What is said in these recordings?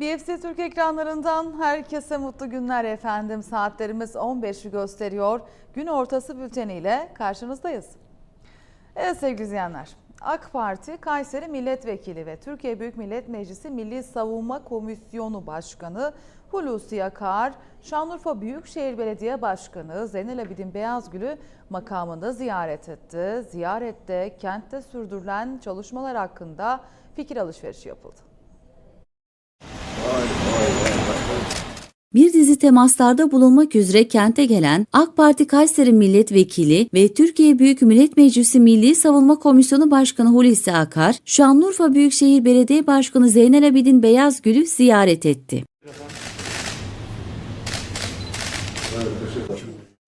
BFC Türk ekranlarından herkese mutlu günler efendim. Saatlerimiz 15'i gösteriyor. Gün ortası bülteniyle karşınızdayız. Evet sevgili izleyenler. AK Parti Kayseri Milletvekili ve Türkiye Büyük Millet Meclisi Milli Savunma Komisyonu Başkanı Hulusi Akar, Şanlıurfa Büyükşehir Belediye Başkanı Zeynel Abidin Beyazgül'ü makamında ziyaret etti. Ziyarette kentte sürdürülen çalışmalar hakkında fikir alışverişi yapıldı. Bir dizi temaslarda bulunmak üzere kente gelen AK Parti Kayseri Milletvekili ve Türkiye Büyük Millet Meclisi Milli Savunma Komisyonu Başkanı Hulusi Akar, Şanlıurfa Büyükşehir Belediye Başkanı Zeynel Abidin Beyazgül'ü ziyaret etti.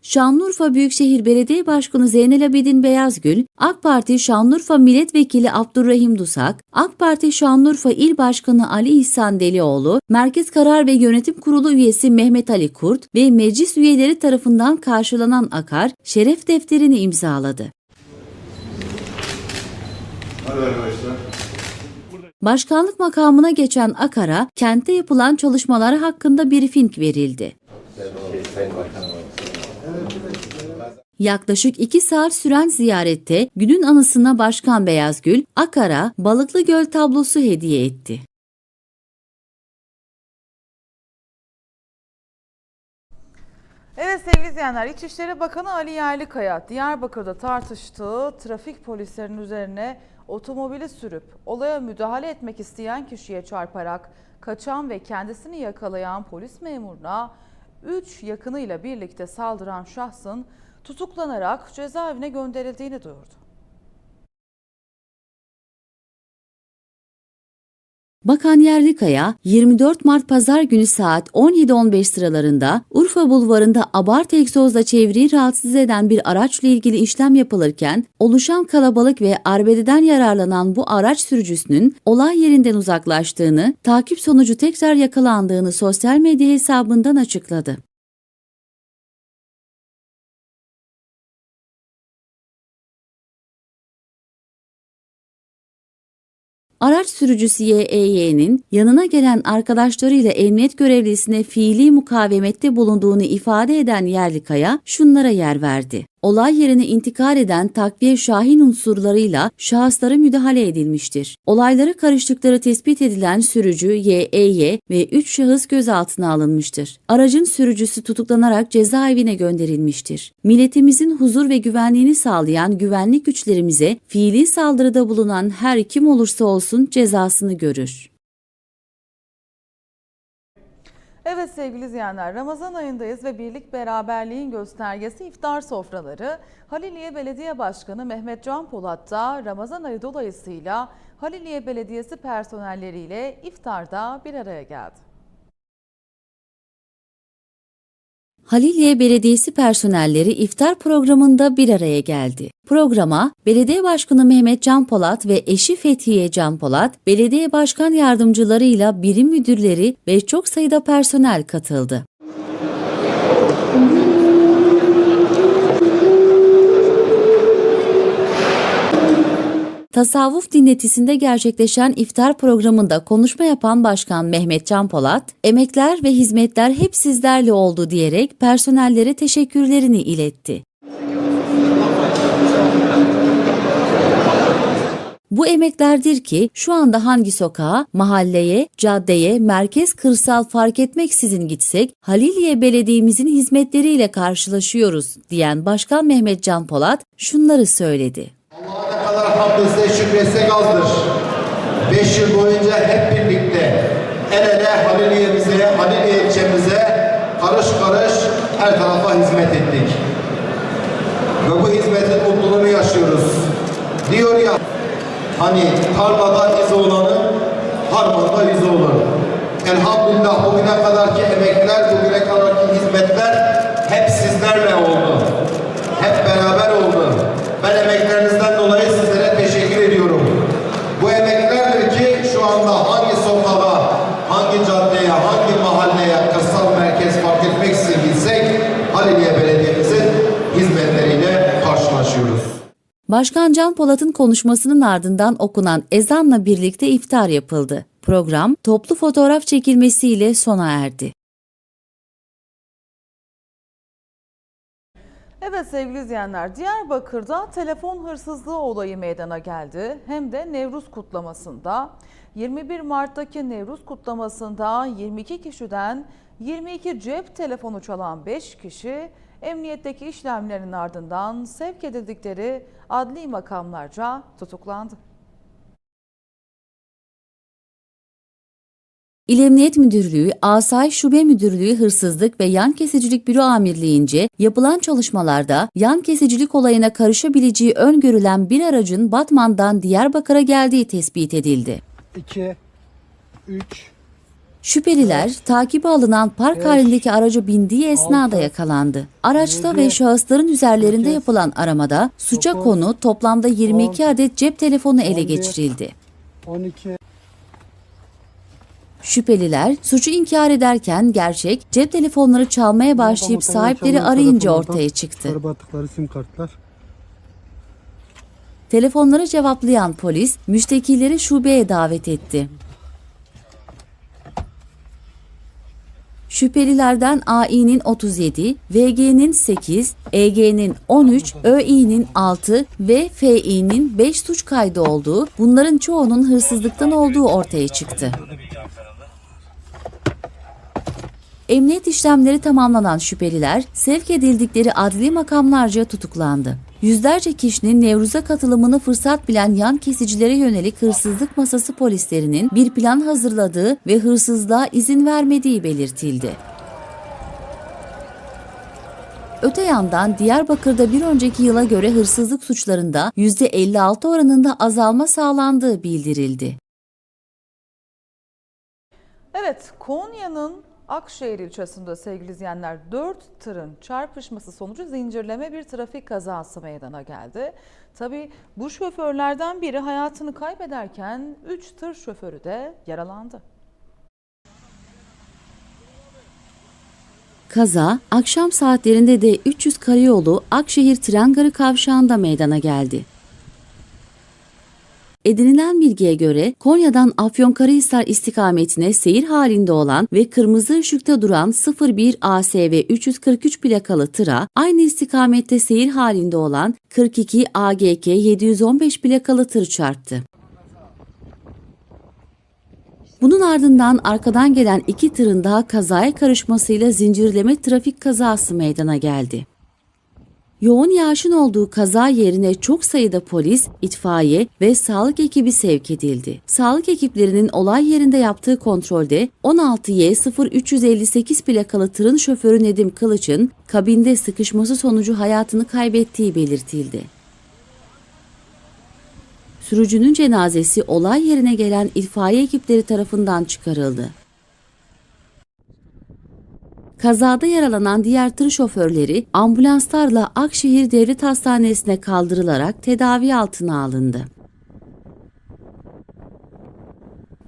Şanlıurfa Büyükşehir Belediye Başkanı Zeynel Abidin Beyazgül, AK Parti Şanlıurfa Milletvekili Abdurrahim Dusak, AK Parti Şanlıurfa İl Başkanı Ali İhsan Delioğlu, Merkez Karar ve Yönetim Kurulu üyesi Mehmet Ali Kurt ve meclis üyeleri tarafından karşılanan Akar, şeref defterini imzaladı. Hadi arkadaşlar. Başkanlık makamına geçen Akar'a kentte yapılan çalışmalar hakkında briefing verildi. Yaklaşık iki saat süren ziyarette günün anısına Başkan Beyazgül, Akar'a Balıklı Göl tablosu hediye etti. Evet sevgili izleyenler, İçişleri Bakanı Ali Yerlikaya Diyarbakır'da tartıştığı trafik polislerinin üzerine otomobili sürüp olaya müdahale etmek isteyen kişiye çarparak kaçan ve kendisini yakalayan polis memuruna 3 yakınıyla birlikte saldıran şahsın tutuklanarak cezaevine gönderildiğini duyurdu. Bakan Yerlikaya, 24 Mart Pazar günü saat 17.15 sıralarında Urfa Bulvarı'nda abart egzozla çevreyi rahatsız eden bir araçla ilgili işlem yapılırken oluşan kalabalık ve arbededen yararlanan bu araç sürücüsünün olay yerinden uzaklaştığını, takip sonucu tekrar yakalandığını sosyal medya hesabından açıkladı. Araç sürücüsü YEY'nin yanına gelen arkadaşlarıyla emniyet görevlisine fiili mukavemette bulunduğunu ifade eden Yerlikaya şunlara yer verdi. Olay yerine intikal eden takviye şahin unsurlarıyla şahıslara müdahale edilmiştir. Olaylara karıştıkları tespit edilen sürücü YEY ve 3 şahıs gözaltına alınmıştır. Aracın sürücüsü tutuklanarak cezaevine gönderilmiştir. Milletimizin huzur ve güvenliğini sağlayan güvenlik güçlerimize fiili saldırıda bulunan her kim olursa olsun cezasını görür. Evet sevgili izleyenler Ramazan ayındayız ve birlik beraberliğin göstergesi iftar sofraları Haliliye Belediye Başkanı Mehmet Can Polat da Ramazan ayı dolayısıyla Haliliye Belediyesi personelleriyle iftarda bir araya geldi. Haliliye Belediyesi personelleri iftar programında bir araya geldi. Programa Belediye Başkanı Mehmet Can Polat ve eşi Fethiye Can Polat, belediye başkan yardımcılarıyla birim müdürleri ve çok sayıda personel katıldı. Tasavvuf dinletisinde gerçekleşen iftar programında konuşma yapan Başkan Mehmet Can Polat, emekler ve hizmetler hep sizlerle oldu diyerek personellere teşekkürlerini iletti. Bu emeklerdir ki şu anda hangi sokağa, mahalleye, caddeye, merkez, kırsal fark etmeksizin gitsek Haliliye Belediye'mizin hizmetleriyle karşılaşıyoruz diyen Başkan Mehmet Can Polat şunları söyledi. Etse şükretsek azdır. Beş yıl boyunca hep birlikte el ele Haliliye'mize, Haliliye ilçemize karış karış her tarafa hizmet ettik. Ve bu hizmetin mutluluğunu yaşıyoruz. Diyor ya hani tarlada izi olanın harmanda yüzü olur. Elhamdülillah bugüne kadarki emekler, bugüne kadarki hizmetler hep sizlerle oldu. Hep beraber oldu. Ben emeklerinizden dolayı sizlere teşekkür ediyorum. Bu emeklerdir ki şu anda Başkan Can Polat'ın konuşmasının ardından okunan ezanla birlikte iftar yapıldı. Program toplu fotoğraf çekilmesiyle sona erdi. Evet sevgili izleyenler, Diyarbakır'da telefon hırsızlığı olayı meydana geldi. Hem de Nevruz kutlamasında. 21 Mart'taki Nevruz kutlamasında 22 kişiden 22 cep telefonu çalan 5 kişi emniyetteki işlemlerin ardından sevk edildikleri adli makamlarca tutuklandı. İl Emniyet Müdürlüğü, Asayiş Şube Müdürlüğü Hırsızlık ve Yan Kesicilik Büro Amirliğince yapılan çalışmalarda yan kesicilik olayına karışabileceği öngörülen bir aracın Batman'dan Diyarbakır'a geldiği tespit edildi. 2 3 Şüpheliler takibe alınan park halindeki araca bindiği esnada yakalandı. Araçta ve şahısların üzerlerinde yapılan aramada suça konu toplamda 22 on, adet cep telefonu ele geçirildi. 12 Şüpheliler suçu inkar ederken gerçek cep telefonları çalmaya başlayıp sahipleri arayınca ortaya çıktı. Telefonları cevaplayan polis müştekileri şubeye davet etti. Şüphelilerden Aİ'nin 37, VG'nin 8, EG'nin 13, Öİ'nin 6 ve Fİ'nin 5 suç kaydı olduğu, bunların çoğunun hırsızlıktan olduğu ortaya çıktı. Emniyet işlemleri tamamlanan şüpheliler sevk edildikleri adli makamlarca tutuklandı. Yüzlerce kişinin Nevruz'a katılımını fırsat bilen yan kesicilere yönelik hırsızlık masası polislerinin bir plan hazırladığı ve hırsızlığa izin vermediği belirtildi. Öte yandan Diyarbakır'da bir önceki yıla göre hırsızlık suçlarında %56 oranında azalma sağlandığı bildirildi. Evet, Konya'nın Akşehir ilçesinde sevgili izleyenler 4 tırın çarpışması sonucu zincirleme bir trafik kazası meydana geldi. Tabi bu şoförlerden biri hayatını kaybederken 3 tır şoförü de yaralandı. Kaza akşam saatlerinde de 300 karayolu Akşehir Tren Garı kavşağında meydana geldi. Edinilen bilgiye göre Konya'dan Afyonkarahisar istikametine seyir halinde olan ve kırmızı ışıkta duran 01 ASV 343 plakalı tıra aynı istikamette seyir halinde olan 42 AGK 715 plakalı tır çarptı. Bunun ardından arkadan gelen iki tırın daha kazaya karışmasıyla zincirleme trafik kazası meydana geldi. Yoğun yağışın olduğu kaza yerine çok sayıda polis, itfaiye ve sağlık ekibi sevk edildi. Sağlık ekiplerinin olay yerinde yaptığı kontrolde 16Y 0358 plakalı tırın şoförü Nedim Kılıç'ın kabinde sıkışması sonucu hayatını kaybettiği belirtildi. Sürücünün cenazesi olay yerine gelen itfaiye ekipleri tarafından çıkarıldı. Kazada yaralanan diğer tır şoförleri ambulanslarla Akşehir Devlet Hastanesi'ne kaldırılarak tedavi altına alındı.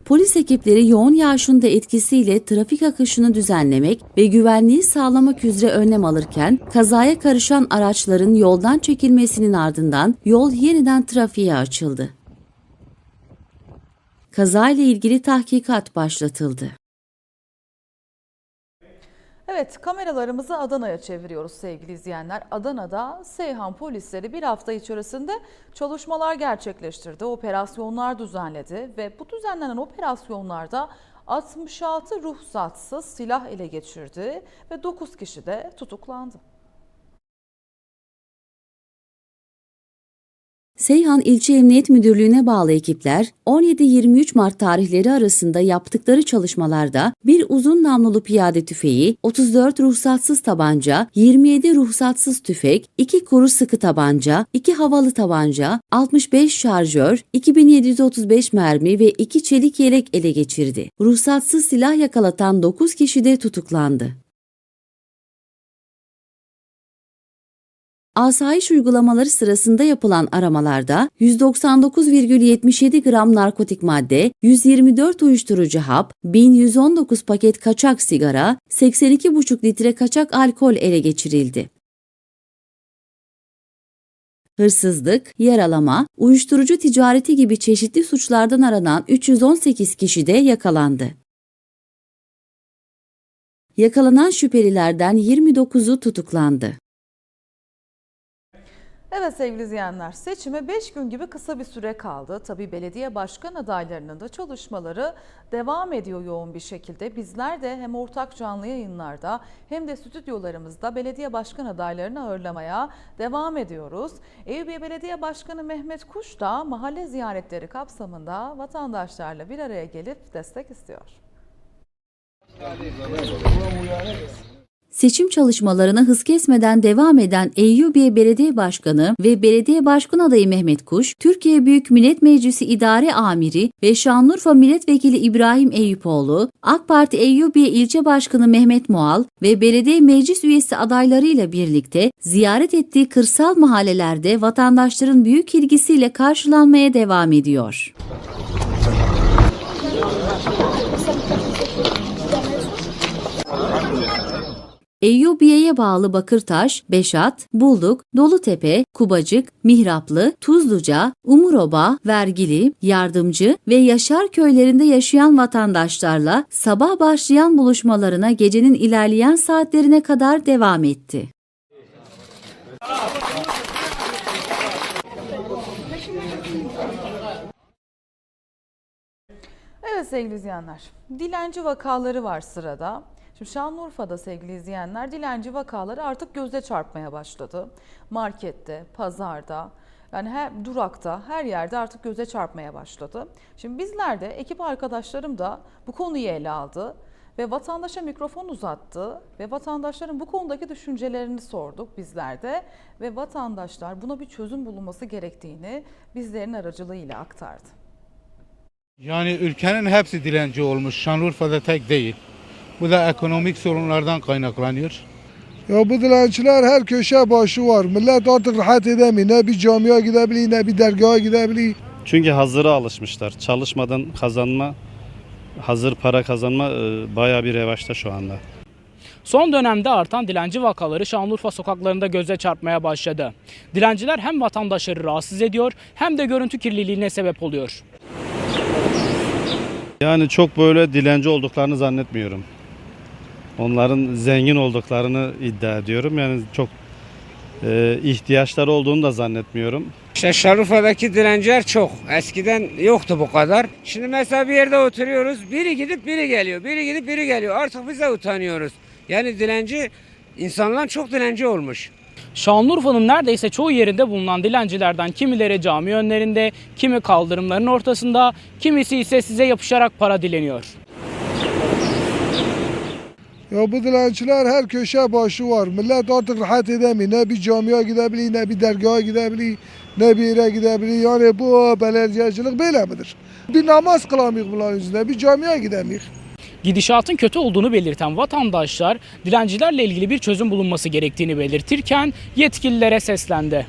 Polis ekipleri yoğun yağışın da etkisiyle trafik akışını düzenlemek ve güvenliği sağlamak üzere önlem alırken kazaya karışan araçların yoldan çekilmesinin ardından yol yeniden trafiğe açıldı. Kazayla ilgili tahkikat başlatıldı. Evet kameralarımızı Adana'ya çeviriyoruz sevgili izleyenler. Adana'da Seyhan polisleri bir hafta içerisinde çalışmalar gerçekleştirdi, operasyonlar düzenledi ve bu düzenlenen operasyonlarda 66 ruhsatsız silah ele geçirdi ve 9 kişi de tutuklandı. Seyhan İlçe Emniyet Müdürlüğü'ne bağlı ekipler 17-23 Mart tarihleri arasında yaptıkları çalışmalarda bir uzun namlulu piyade tüfeği, 34 ruhsatsız tabanca, 27 ruhsatsız tüfek, 2 kuru sıkı tabanca, 2 havalı tabanca, 65 şarjör, 2735 mermi ve 2 çelik yelek ele geçirdi. Ruhsatsız silah yakalatan 9 kişi de tutuklandı. Asayiş uygulamaları sırasında yapılan aramalarda 199,77 gram narkotik madde, 124 uyuşturucu hap, 1119 paket kaçak sigara, 82,5 litre kaçak alkol ele geçirildi. hırsızlık, yaralama, uyuşturucu ticareti gibi çeşitli suçlardan aranan 318 kişi de yakalandı. Yakalanan şüphelilerden 29'u tutuklandı. Evet sevgili izleyenler, seçime 5 gün gibi kısa bir süre kaldı. Tabii belediye başkan adaylarının da çalışmaları devam ediyor yoğun bir şekilde. Bizler de hem ortak canlı yayınlarda hem de stüdyolarımızda belediye başkan adaylarını ağırlamaya devam ediyoruz. Eyüpiye Belediye Başkanı Mehmet Kuş da mahalle ziyaretleri kapsamında vatandaşlarla bir araya gelip destek istiyor. Seçim çalışmalarına hız kesmeden devam eden Eyyubiye Belediye Başkanı ve Belediye Başkan adayı Mehmet Kuş, Türkiye Büyük Millet Meclisi İdare Amiri ve Şanlıurfa Milletvekili İbrahim Eyüpoğlu, AK Parti Eyyubiye İlçe Başkanı Mehmet Mual ve belediye meclis üyesi adaylarıyla birlikte ziyaret ettiği kırsal mahallelerde vatandaşların büyük ilgisiyle karşılanmaya devam ediyor. Eyyubiye'ye bağlı Bakırtaş, Beşat, Bulduk, Dolutepe, Kubacık, Mihraplı, Tuzluca, Umuroba, Vergili, Yardımcı ve Yaşar köylerinde yaşayan vatandaşlarla sabah başlayan buluşmalarına gecenin ilerleyen saatlerine kadar devam etti. Evet sevgili izleyenler, dilenci vakaları var sırada. Şimdi Şanlıurfa'da sevgili izleyenler dilenci vakaları artık göze çarpmaya başladı. Markette, pazarda, yani her durakta, her yerde artık göze çarpmaya başladı. Şimdi bizler de ekip arkadaşlarım da bu konuyu ele aldı ve vatandaşa mikrofon uzattı ve vatandaşların bu konudaki düşüncelerini sorduk bizler de ve vatandaşlar buna bir çözüm bulunması gerektiğini bizlerin aracılığıyla aktardı. Yani ülkenin hepsi dilenci olmuş. Şanlıurfa'da tek değil. Bu da ekonomik sorunlardan kaynaklanıyor. Ya bu dilenciler her köşe başı var. Millet artık rahat edemiyor. Ne bir camiye gidebiliyor ne bir dergaha gidebiliyor. Çünkü hazıra alışmışlar. Çalışmadan kazanma, hazır para kazanma e, bayağı bir revaçta şu anda. Son dönemde artan dilenci vakaları Şanlıurfa sokaklarında göze çarpmaya başladı. Dilenciler hem vatandaşları rahatsız ediyor hem de görüntü kirliliğine sebep oluyor. Yani çok böyle dilenci olduklarını zannetmiyorum. Onların zengin olduklarını iddia ediyorum. Yani çok e, ihtiyaçları olduğunu da zannetmiyorum. İşte Şanlıurfa'daki dilenciler çok. Eskiden yoktu bu kadar. Şimdi mesela bir yerde oturuyoruz. Biri gidip biri geliyor. Biri gidip biri geliyor. Artık biz de utanıyoruz. Yani dilenci insanlar çok dilenci olmuş. Şanlıurfa'nın neredeyse çoğu yerinde bulunan dilencilerden kimileri cami önlerinde, kimi kaldırımların ortasında, kimisi ise size yapışarak para dileniyor. Ya bu dilenciler her köşe başı var. Millet artık rahat edemiyor. Ne bir camiye gidebiliyor ne bir dergaha gidebiliyor ne bir yere gidebiliyor. Yani bu belediyecilik böyle midir? Bir namaz kılamıyor bunların yüzünden. Bir camiye gidemiyor. Gidişatın kötü olduğunu belirten vatandaşlar dilencilerle ilgili bir çözüm bulunması gerektiğini belirtirken yetkililere seslendi.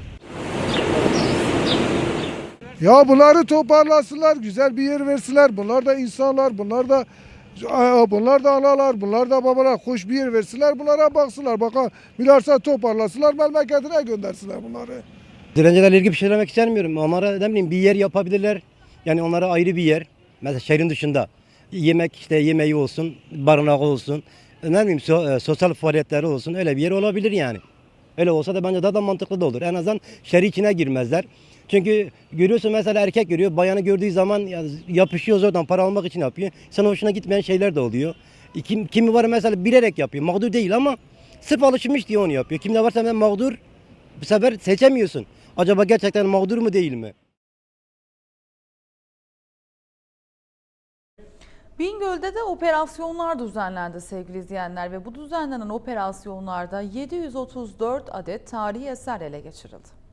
Ya bunları toparlasınlar, güzel bir yer versinler. Bunlar da insanlar, bunlar da bunlar da analar, bunlar da babalar. Hoş bir yer versinler, bunlara baksınlar. Bakın bilhassa toparlasınlar, memleketine göndersinler bunları. Dilencilerle ilgili bir şey söylemek istemiyorum. Onlara ne bileyim bir yer yapabilirler. Yani onlara ayrı bir yer. Mesela şehrin dışında. Yemek işte yemeği olsun, barınağı olsun. Ne bileyim so- e, sosyal faaliyetleri olsun. Öyle bir yer olabilir yani. Öyle olsa da bence daha da mantıklı da olur. En azından şehir içine girmezler. Çünkü görüyorsun mesela erkek görüyor. Bayanı gördüğü zaman ya yapışıyor zaten para almak için yapıyor. Sana hoşuna gitmeyen şeyler de oluyor. E, Kim, kimi var mesela bilerek yapıyor. Mağdur değil ama sırf alışmış diye onu yapıyor. Kimde varsa ben mağdur bu sefer seçemiyorsun. Acaba gerçekten mağdur mu değil mi? Bingöl'de de operasyonlar düzenlendi sevgili izleyenler ve bu düzenlenen operasyonlarda 734 adet tarihi eser ele geçirildi.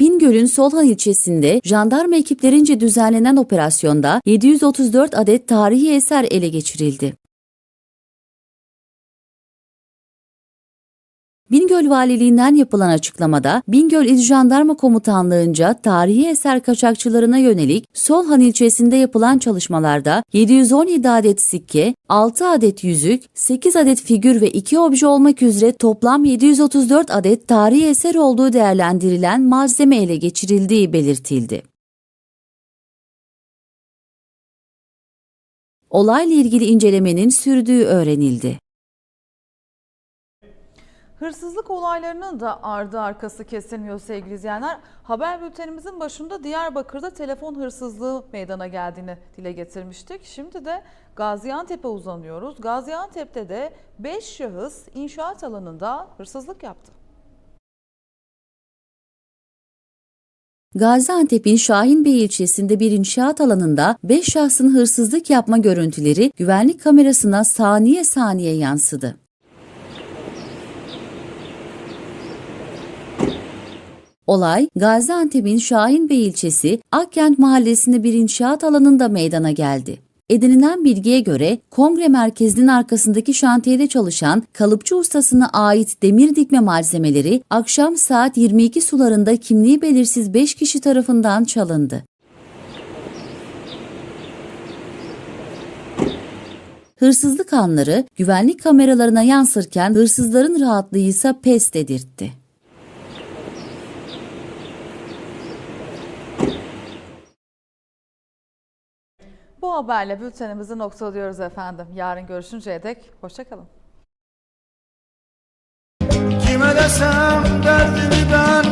Bingöl'ün Solhan ilçesinde jandarma ekiplerince düzenlenen operasyonda 734 adet tarihi eser ele geçirildi. Bingöl Valiliğinden yapılan açıklamada Bingöl İl Jandarma Komutanlığı'nca tarihi eser kaçakçılarına yönelik Solhan ilçesinde yapılan çalışmalarda 717 adet sikke, 6 adet yüzük, 8 adet figür ve 2 obje olmak üzere toplam 734 adet tarihi eser olduğu değerlendirilen malzeme ele geçirildiği belirtildi. Olayla ilgili incelemenin sürdüğü öğrenildi. Hırsızlık olaylarının da ardı arkası kesilmiyor sevgili izleyenler. Haber bültenimizin başında Diyarbakır'da telefon hırsızlığı meydana geldiğini dile getirmiştik. Şimdi de Gaziantep'e uzanıyoruz. Gaziantep'te de 5 şahıs inşaat alanında hırsızlık yaptı. Gaziantep'in Şahinbey ilçesinde bir inşaat alanında 5 şahsın hırsızlık yapma görüntüleri güvenlik kamerasına saniye saniye yansıdı. Olay Gaziantep'in Şahinbey ilçesi Akkent mahallesinde bir inşaat alanında meydana geldi. Edinilen bilgiye göre kongre merkezinin arkasındaki şantiyede çalışan kalıpçı ustasına ait demir dikme malzemeleri akşam saat 22 sularında kimliği belirsiz 5 kişi tarafından çalındı. Hırsızlık anları güvenlik kameralarına yansırken hırsızların rahatlığı ise pes dedirtti. Bu haberle bültenimizi noktalıyoruz efendim. Yarın görüşünceye dek hoşçakalın. Kime desem derdimi ben